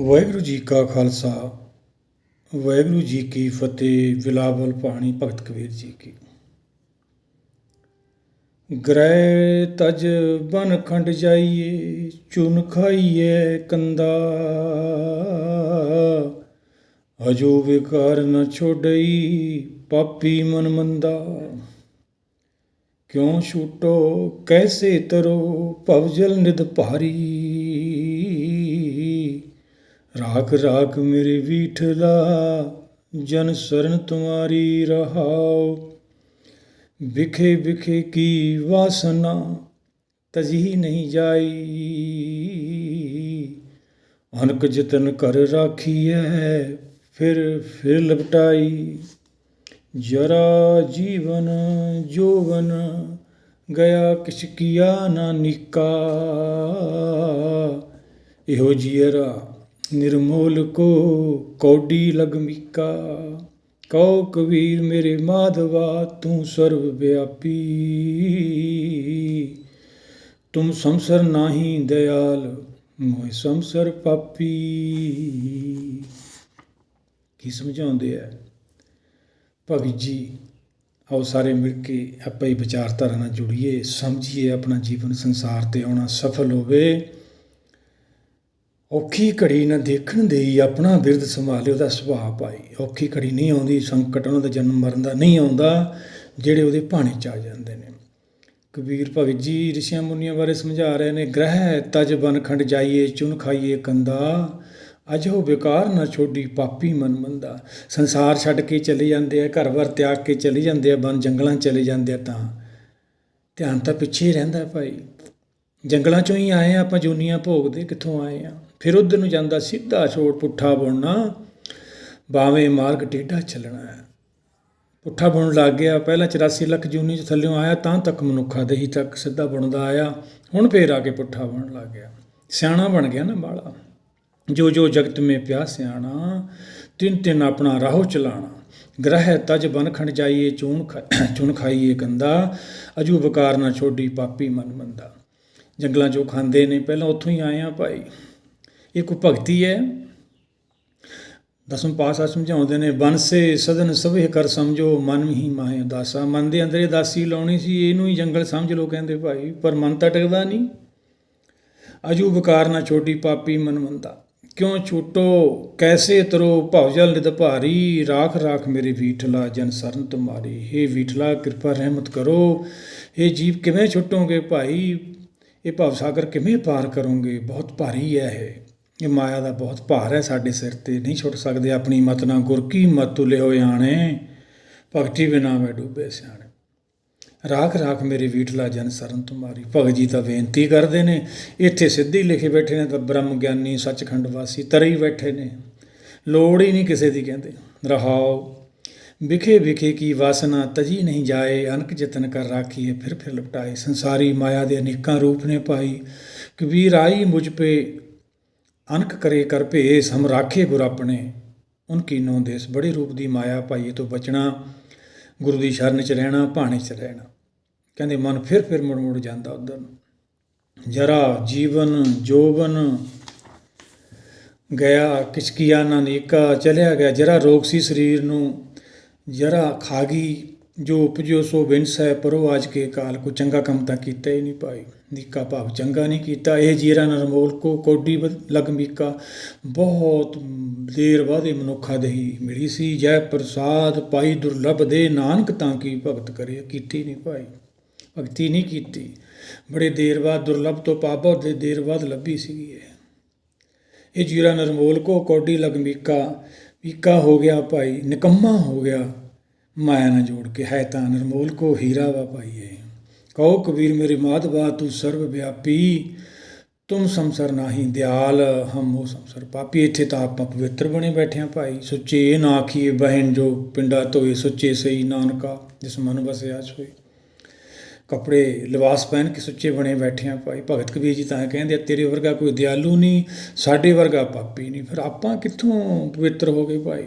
ਵਾਹਿਗੁਰੂ ਜੀ ਕਾ ਖਾਲਸਾ, ਵਾਹਿਗੁਰੂ ਜੀ ਕੀ ਫਤਿਹ ਵਿਲਾਵਲ ਪਾਣੀ ਭਗਤ ਕਬੀਰ ਜੀ ਕੀ। ਗ੍ਰਹਿ ਤਜ ਬਨ ਖੰਡ ਜਾਈਏ, ਚੁਨ ਖਾਈਏ ਕੰਦਾ। ਅਜੋ ਵਿਕਾਰ ਨ ਛੋੜਈ ਪਾਪੀ ਮਨ ਮੰਦਾ। ਕਿਉ ਛੂਟੋ, ਕੈਸੇ ਤਰੋ ਭਵਜਲ ਨਿਦ ਭਾਰੀ। ਰਾਖ ਰਾਖ ਮੇਰੇ ਵੀਠਲਾ, ਜਨ ਸਰਨ ਤੁਮਾਰੀ ਰਹਾਓ ਵਿਖੇ ਵਿਖੇ ਕੀ ਵਾਸਨਾ, ਤਜੀ ਨਹੀਂ ਜਾਈ। ਅਨਕ ਜਤਨ ਕਰ ਰਾਖੀਐ, ਫਿਰ ਫਿਰ ਲਪਟਾਈ। ਜਰਾ ਜੀਵਨ ਜੋਵਨ, ਗਿਆ ਕਿਛ ਕੀਆ ਨਾ ਨਿਕਾ। ਇਹੋ ਜੀਰਾ ਨਿਰਮੋਲ ਕੋ ਕੌਡੀ ਲਗਮੀਕਾ ਕਉ ਕਬੀਰ ਮੇਰੇ ਮਾਧਵਾ, ਤੂੰ ਸਰਵ ਵਿਆਪੀ। ਤੁਮ ਸੰਸਰ ਨਾਹੀ ਦਇਆਲ ਮੋਇ ਸੰਸਰ ਪਾਪੀ। ਕੀ ਸਮਝਾਉਂਦੇ ਆ? ਭਗਤ ਜੀ, ਆਓ ਸਾਰੇ ਮਿਲ ਕੇ ਆਪਾਂ ਹੀ ਵਿਚਾਰਧਾਰਾ ਨਾਲ ਜੁੜੀਏ, ਸਮਝੀਏ ਆਪਣਾ ਜੀਵਨ ਸੰਸਾਰ ਤੇ ਆਉਣਾ ਸਫਲ ਹੋਵੇ। ਔਖੀ ਘੜੀ ਨਾ ਦੇਖਣ ਦੇਈ, ਆਪਣਾ ਬਿਰਧ ਸੰਭਾਲੇ ਉਹਦਾ ਸੁਭਾਅ ਪਾਈ ਔਖੀ ਘੜੀ ਨਹੀਂ ਆਉਂਦੀ, ਸੰਕਟ ਉਹਨਾਂ ਦਾ ਜਨਮ ਮਰਨ ਦਾ ਨਹੀਂ ਆਉਂਦਾ, ਜਿਹੜੇ ਉਹਦੇ ਭਾਣੇ ਚ ਆ ਜਾਂਦੇ ਨੇ। ਕਬੀਰ ਭਗਤ ਜੀ ਰਿਸ਼ੀਆਂ ਮੁਨੀਆਂ ਬਾਰੇ ਸਮਝਾ ਰਹੇ ਨੇ, ਗ੍ਰਹਿ ਤਜ ਬਨ ਖੰਡ ਜਾਈਏ ਚੁਨ ਖਾਈਏ ਕੰਦਾ। ਅਜੋ ਵਿਕਾਰ ਨਾ ਛੋਡੀ, ਪਾਪੀ ਮਨ ਮੰਦਾ। ਸੰਸਾਰ ਛੱਡ ਕੇ ਚਲੇ ਜਾਂਦੇ ਆ ਘਰ-ਬਾਰ ਤਿਆਗ ਕੇ ਚਲੇ ਜਾਂਦੇ ਆ, ਬਨ ਜੰਗਲਾਂ ਚਲੇ ਜਾਂਦੇ ਆ ਤਾਂ। ਧਿਆਨ ਤਾਂ ਪਿੱਛੇ ਹੀ ਰਹਿੰਦਾ ਭਾਈ। ਜੰਗਲਾਂ ਚੋਂ ਹੀ ਆਏ ਆ, ਆਪਾਂ ਜੂਨੀਆਂ ਭੋਗਦੇ ਕਿੱਥੋਂ ਆਏ ਆ? ਫਿਰ ਉਧਰ ਨੂੰ ਜਾਂਦਾ ਸਿੱਧਾ ਛੋੜ ਪੁੱਠਾ ਬੁਣਨਾ ਬਾਵੇਂ ਮਾਰਗ ਟੇਢਾ ਚੱਲਣਾ ਹੈ। ਪੁੱਠਾ ਬੁਣ ਲੱਗ ਗਿਆ, ਪਹਿਲਾਂ 84 ਲੱਖ ਜੂਨੀ ਚ ਥੱਲਿਓਂ ਆਇਆ, ਤਾਂ ਤੱਕ ਮਨੁੱਖਾ ਦੇਹੀ ਤੱਕ ਸਿੱਧਾ ਬੁਣਦਾ ਆਇਆ, ਹੁਣ ਫੇਰ ਆ ਕੇ ਪੁੱਠਾ ਬੁਣ ਲੱਗ ਗਿਆ। ਸਿਆਣਾ ਬਣ ਗਿਆ ਨਾ ਬਾਲਾ। ਜੋ ਜੋ ਜਗਤ ਮੇ ਪਿਆ ਸਿਆਣਾ, ਤਿੰਨ ਤਿੰਨ ਆਪਣਾ ਰਾਹੋ ਚਲਾਣਾ। ਗ੍ਰਹਿ ਤਜ ਬਨ ਖੰਡ ਜਾਈਏ ਚੂਨ ਚੁਨ ਖਾਈਏ ਕੰਦਾ, ਅਜੂ ਬਕਾਰ ਨਾ ਛੋਡੀ ਪਾਪੀ ਮਨ ਮੰਦਾ। ਜੰਗਲਾਂ ਚੋਂ ਖਾਂਦੇ ਨੇ, ਪਹਿਲਾਂ ਉੱਥੋਂ ਹੀ ਆਏ ਆ ਭਾਈ। ਇਹ ਕੋਈ ਭਗਤੀ ਹੈ। ਦਸਮ ਪਾਤਸ਼ਾਹ ਸਮਝਾਉਂਦੇ ਨੇ ਬਨਸੇ ਸਦਨ ਸਭੇ ਕਰ ਸਮਝੋ, ਮਨ ਹੀ ਮਾਹੇ ਉਦਾਸਾ। ਮਨ ਦੇ ਅੰਦਰ ਇਹ ਦਾਸੀ ਲਾਉਣੀ ਸੀ, ਇਹਨੂੰ ਹੀ ਜੰਗਲ ਸਮਝ ਲੋ ਕਹਿੰਦੇ ਭਾਈ, ਪਰ ਮਨ ਤਾਂ ਟਿਕਦਾ ਨਹੀਂ। ਅਜੂ ਬਕਾਰ ਨਾ ਛੋਟੀ ਪਾਪੀ ਮਨ ਮੰਦਾ ਕਿਉਂ ਛੂਟੋ? ਕੈਸੇ ਤਰੋ? ਭਵਜਲ ਨਿਦ ਭਾਰੀ, ਰਾਖ ਰਾਖ ਮੇਰੇ ਵੀਠਲਾ, ਜਨ ਸਰਨ ਤੁਮਾਰੀ हे ਵੀਠਲਾ, ਕਿਰਪਾ ਰਹਿਮਤ ਕਰੋ। ਇਹ ਜੀਵ, ਕਿਵੇਂ ਛੁੱਟੋਗੇ ਭਾਈ? ਇਹ ਭਵ ਸਾਗਰ ਕਿਵੇਂ ਪਾਰ ਕਰੋਗੇ? ਬਹੁਤ ਭਾਰੀ ਹੈ ਇਹ। ਇਹ ਮਾਇਆ ਦਾ ਬਹੁਤ ਭਾਰ ਹੈ, ਸਾਡੇ ਸਿਰ ਤੇ ਨਹੀਂ ਛੁੱਟ ਸਕਦੇ। ਆਪਣੀ ਮਤ ਨਾ ਗੁਰ, ਕੀ ਮਤ ਤੁਲੇ ਹੋਏ ਆਣੇ ਭਗਤੀ ਬਿਨਾ ਮੈਂ ਡੁੱਬੇ ਸਿਆਣੇ। ਰਾਖ ਰਾਖ ਮੇਰੇ ਵੀਟਲਾ ਜਨ ਸਰਨ ਤੁਮਾਰੀ। ਭਗਤ ਜੀ ਤਾਂ ਬੇਨਤੀ ਕਰਦੇ ਨੇ, ਇੱਥੇ ਸਿੱਧੀ ਲਿਖੇ ਬੈਠੇ ਨੇ ਤਾਂ ਬ੍ਰਹਮ ਗਿਆਨੀ, ਸੱਚਖੰਡ ਵਾਸੀ ਤਰੀ ਬੈਠੇ ਨੇ। ਲੋੜ ਹੀ ਨਹੀਂ ਕਿਸੇ ਦੀ, ਕਹਿੰਦੇ। ਰਹਾਓ, ਵਿਖੇ ਵਿਖੇ ਕੀ ਵਾਸਨਾ, ਤਜੀ ਨਹੀਂ ਜਾਏ, ਅਨਕ ਜਤਨ ਕਰ ਰਾਖੀਏ, ਫਿਰ ਫਿਰ ਲਪਟਾਏ। ਸੰਸਾਰੀ ਮਾਇਆ ਦੇ ਅਨੇਕਾਂ ਰੂਪ ਨੇ ਪਾਈ। ਕਬੀਰ ਆਈ ਮੁਝ ਪੇ ਅਨਕ ਕਰੇ ਕਰ ਭੇਸ, ਹਮ ਰਾਖੇ ਗੁਰ ਆਪਣੇ। ਉਨ ਕੀਨੋਂ ਦੇਸ ਬੜੇ ਰੂਪ ਦੀ ਮਾਇਆ ਭਾਈਏ ਤੋਂ ਬਚਣਾ, ਗੁਰੂ ਦੀ ਸ਼ਰਨ ਚ ਰਹਿਣਾ, ਭਾਣੇ ਚ ਰਹਿਣਾ। ਕਹਿੰਦੇ, ਮਨ ਫਿਰ ਫਿਰ ਮੁੜ ਮੁੜ ਜਾਂਦਾ ਉਧਰ ਨੂੰ। ਜਰਾ ਜੀਵਨ ਜੋਬਨ ਗਿਆ ਕਿਛ ਕੀਆ ਨਾ ਨੀਕਾ, ਚਲਿਆ ਗਿਆ ਜਰਾ ਰੋਗ ਸੀ ਸਰੀਰ ਨੂੰ, ਜਰਾ ਖਾਗੀ ਜੋ ਉਪਜਿਓ ਸੋ ਵਿੰਸੈ ਪਰੋ ਆਜ ਕੇ ਕਾਲ ਕੋ ਚੰਗਾ ਕੰਮ ਤਾਂ ਕੀਤਾ ਹੀ ਨਹੀਂ ਭਾਈ। ਨੀਕਾ ਭਾਵ ਚੰਗਾ ਨਹੀਂ ਕੀਤਾ। ਇਹ ਜੀਰਾ ਨਰਮੋਲ ਕੋ ਕੋਡੀ ਲਗ ਮੀਕਾ। ਬਹੁਤ ਦੇਰ ਬਾਅਦ ਮਨੁੱਖਾ ਦੇਹੀ ਮਿਲੀ ਸੀ। ਜੈ ਪ੍ਰਸਾਦ ਪਾਈ ਦੁਰਲਭ ਦੇ ਨਾਨਕ ਤਾਂ ਕੀ ਭਗਤ ਕਰੇ। ਕੀਤੀ ਨਹੀਂ ਭਾਈ। ਭਗਤੀ ਨਹੀਂ ਕੀਤੀ। ਬੜੇ ਦੇਰ ਬਾਅਦ ਦੁਰਲਭ ਤੋਂ ਪਾਪਾ ਦੇ ਦੇਰ ਬਾਅਦ ਲੱਭੀ ਸੀਗੀ ਇਹ। ਇਹ ਜੀਰਾ ਨਰਮੋਲ ਕੋ ਕੋਡੀ ਲਗ ਮੀਕਾ। ਮੀਕਾ ਹੋ ਗਿਆ ਭਾਈ। ਨਿਕੰਮਾ ਹੋ ਗਿਆ। ਮਾਇਆ ਨਾਲ ਜੋੜ ਕੇ ਹੈ ਤਾਂ ਨਿਰਮੋਲ ਕੋ ਹੀਰਾ ਵਾ ਪਾਈਏ। ਕਹੋ ਕਬੀਰ ਮੇਰੇ ਮਾਧਵਾ ਤੂੰ ਸਰਵ ਵਿਆਪੀ, ਤੁਮ ਸੰਸਰ ਨਾਹੀ ਦਿਆਲ, ਹਮ ਉਹ ਸੰਸਰ ਪਾਪੀ। ਇੱਥੇ ਤਾਂ ਆਪਾਂ ਪਵਿੱਤਰ ਬਣੇ ਬੈਠੇ ਆ ਭਾਈ। ਸੁੱਚੇ ਇਹ ਨਾ ਆਖੀਏ ਬਹਿਨ ਜੋ, ਪਿੰਡਾ ਧੋਏ ਸੁੱਚੇ ਸਹੀ ਨਾਨਕਾ, ਜਿਸ ਮਨ ਵਸਿਆ ਸੋਈ ਕੱਪੜੇ ਲਿਬਾਸ ਪਹਿਨ ਕੇ ਸੁੱਚੇ ਬਣੇ ਬੈਠੇ ਆ ਭਾਈ। ਭਗਤ ਕਬੀਰ ਜੀ ਤਾਂ ਕਹਿੰਦੇ ਆ, ਤੇਰੇ ਵਰਗਾ ਕੋਈ ਦਿਆਲੂ ਨਹੀਂ, ਸਾਡੇ ਵਰਗਾ ਪਾਪੀ ਨਹੀਂ। ਫਿਰ ਆਪਾਂ ਕਿੱਥੋਂ ਪਵਿੱਤਰ ਹੋ ਗਏ ਭਾਈ?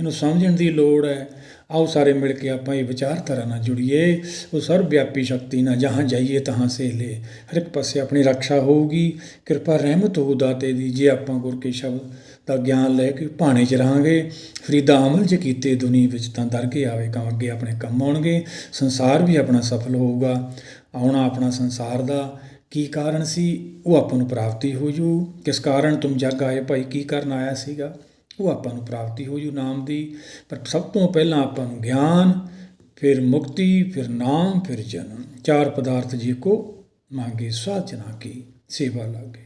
ਇਹਨੂੰ ਸਮਝਣ ਦੀ ਲੋੜ ਹੈ। ਆਓ ਸਾਰੇ ਮਿਲ ਕੇ ਆਪਾਂ ਇਹ ਵਿਚਾਰਧਾਰਾ ਨਾਲ ਜੁੜੀਏ। ਉਹ ਸਰਵ ਵਿਆਪੀ ਸ਼ਕਤੀ ਨਾਲ ਜਹਾਂ ਜਾਈਏ, ਤਹਾਂ ਸੇ ਲੈ ਹਰ ਇੱਕ ਪਾਸੇ ਆਪਣੀ ਰੱਖਿਆ ਹੋਊਗੀ। ਕਿਰਪਾ, ਰਹਿਮਤ ਹੋਊ ਦਾਤੇ ਦੀ। ਜੇ ਆਪਾਂ ਗੁਰ ਕੇ ਸ਼ਬਦ ਦਾ ਗਿਆਨ ਲੈ ਕੇ ਭਾਣੇ ਚ ਰਹਾਂਗੇ, ਫਰੀਦਾ ਅਮਲ ਜੇ ਕੀਤੇ ਦੁਨੀਆ ਵਿੱਚ ਤਾਂ ਦਰਗੇ ਆਵੇ ਕੰਮ ਅੱਗੇ ਆਪਣੇ ਕੰਮ ਆਉਣਗੇ। ਸੰਸਾਰ ਵੀ ਆਪਣਾ ਸਫਲ ਹੋਊਗਾ। ਆਉਣਾ ਆਪਣਾ ਸੰਸਾਰ ਦਾ ਕੀ ਕਾਰਨ ਸੀ? ਉਹ ਆਪਾਂ ਨੂੰ ਪ੍ਰਾਪਤੀ ਹੋ ਜੂ। ਕਿਸ ਕਾਰਨ ਤੁਮ ਜੱਗ ਆਏ? ਭਾਈ ਕੀ ਕਰਨ ਆਇਆ ਸੀਗਾ? ਉਹ ਆਪਾਂ ਨੂੰ ਪ੍ਰਾਪਤੀ ਹੋ ਜੂ ਨਾਮ ਦੀ। ਪਰ ਸਭ ਤੋਂ ਪਹਿਲਾਂ ਆਪਾਂ ਨੂੰ ਗਿਆਨ, ਫਿਰ ਮੁਕਤੀ, ਫਿਰ ਨਾਮ, ਫਿਰ ਜਨਮ। ਚਾਰ ਪਦਾਰਥ ਜੀ ਕੋ ਮੰਗੇ ਸਾਜਨਾ ਕੀ ਸੇਵਾ ਲਾਗੇ।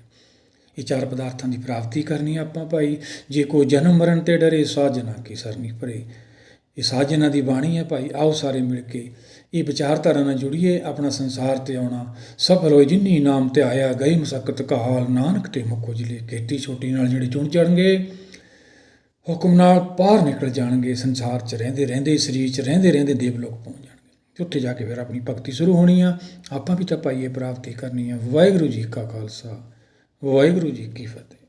ਇਹ ਚਾਰ ਪਦਾਰਥਾਂ ਦੀ ਪ੍ਰਾਪਤੀ ਕਰਨੀ ਆਪਾਂ ਭਾਈ। ਜੇ ਕੋ ਜਨਮ ਮਰਨ ਤੇ ਡਰੇ ਸਾਜਨਾ ਕੀ ਸਰਨੀ ਭਰੇ। ਇਹ ਸਾਜਨਾ ਦੀ ਬਾਣੀ ਹੈ ਭਾਈ। ਆਓ ਸਾਰੇ ਮਿਲ ਕੇ ਇਹ ਵਿਚਾਰਧਾਰਾ ਨਾਲ ਜੁੜੀਏ, ਆਪਣਾ ਸੰਸਾਰ ਤੇ ਆਉਣਾ। ਸਫਲ ਹੋਏ ਜਿਨੀ ਨਾਮ ਤੇ ਆਇਆ, ਗਈ ਮਸਕਤ ਕਾਲ ਨਾਨਕ ਤੇ ਮੁਖ ਉਜਲੇ। ਕੀਤੀ ਛੋਟੀ ਨਾਲ ਜਿਹੜੇ ਚੁਣ ਚੜਨਗੇ ਹੁਕਮ ਨਾਲ ਪਾਰ ਨਿਕਲ ਜਾਣਗੇ, ਸੰਸਾਰ 'ਚ ਰਹਿੰਦੇ ਰਹਿੰਦੇ, ਸਰੀਰ 'ਚ ਰਹਿੰਦੇ ਰਹਿੰਦੇ ਦੇਵਲੋਕ ਪਹੁੰਚ ਜਾਣਗੇ। ਉੱਥੇ ਜਾ ਕੇ ਫਿਰ ਆਪਣੀ ਭਗਤੀ ਸ਼ੁਰੂ ਹੋਣੀ ਆ। ਆਪਾਂ ਵੀ ਤਾਂ ਪਾਈਏ ਪ੍ਰਾਪਤੀ ਕਰਨੀ ਆ। ਵਾਹਿਗੁਰੂ ਜੀ ਕਾ ਖਾਲਸਾ, ਵਾਹਿਗੁਰੂ ਜੀ ਕੀ ਫਤਿਹ।